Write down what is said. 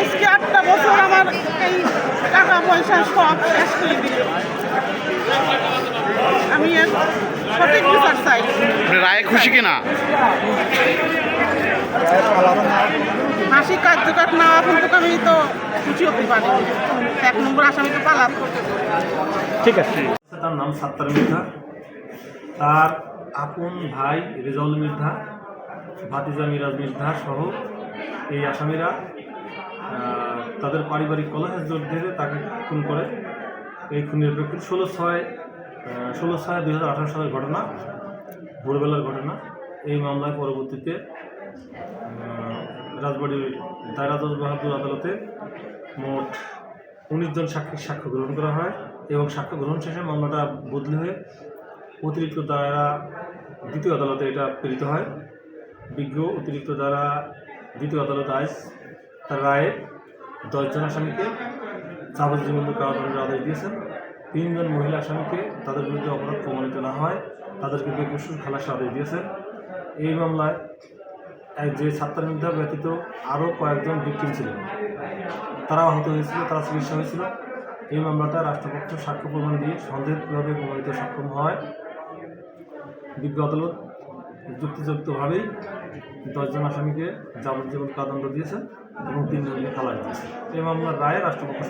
আজকে আটটা বছর আমার এই টাকা পয়সা সব শেষ করে দিল। আমি এর সঠিক বিচার চাই। রায় খুশি কিনা? মাসিক কার্যকর না পর্যন্ত আমি তো খুশি হতে পারি এক নম্বর আসামি তো পালাম। ঠিক আছে। তার নাম সাত্তার মির্ধা তার আপন ভাই রেজাউল মির্ধা ভাতিজা মিরাজ মির্ধা সহ এই আসামিরা তাদের পারিবারিক কলহের জোর ধরে তাকে খুন করে। এই খুনের প্রেক্ষিতে ষোলো ছয় ষোলো ছয় দুই হাজার আঠারো সালের ঘটনা, ভোরবেলার ঘটনা। এই মামলায় পরবর্তীতে রাজবাড়ির দায়রা জজ বাহাদুর আদালতে মোট উনিশ জন সাক্ষীর সাক্ষ্য গ্রহণ করা হয় এবং সাক্ষ্য গ্রহণ শেষে মামলাটা বদলি হয়ে অতিরিক্ত দায়রা দ্বিতীয় আদালতে এটা প্রেরিত হয়। বিজ্ঞ অতিরিক্ত দ্বারা দ্বিতীয় আদালত আইস রায়ে দশজন আসামিকে যাবজ্জীবন কারাদণ্ডের আদেশ দিয়েছেন। তিনজন মহিলা আসামিকে তাদের বিরুদ্ধে অপরাধ প্রমাণিত না হয়, তাদেরকে বেকসুর খালাসের আদেশ দিয়েছেন। এই মামলায় এক যে ছাত্র নির্ধার ব্যতীত আরও কয়েকজন ভিকটিম ছিলেন। তারা আহত হয়েছিল, তারা চিকিৎসা হয়েছিল। এই মামলাটা রাষ্ট্রপক্ষ সাক্ষ্য প্রমাণ দিয়ে সন্দেহভাবে প্রমাণিত সক্ষম হয়। বিজ্ঞ আদালত যুক্তিযুক্তভাবেই দশজন আসামিকে যাবজ্জীবন কারাদণ্ড দিয়েছেন এবং তিনজনকে খালাস দিয়েছে এই মামলার রায়ে রাষ্ট্রপক্ষ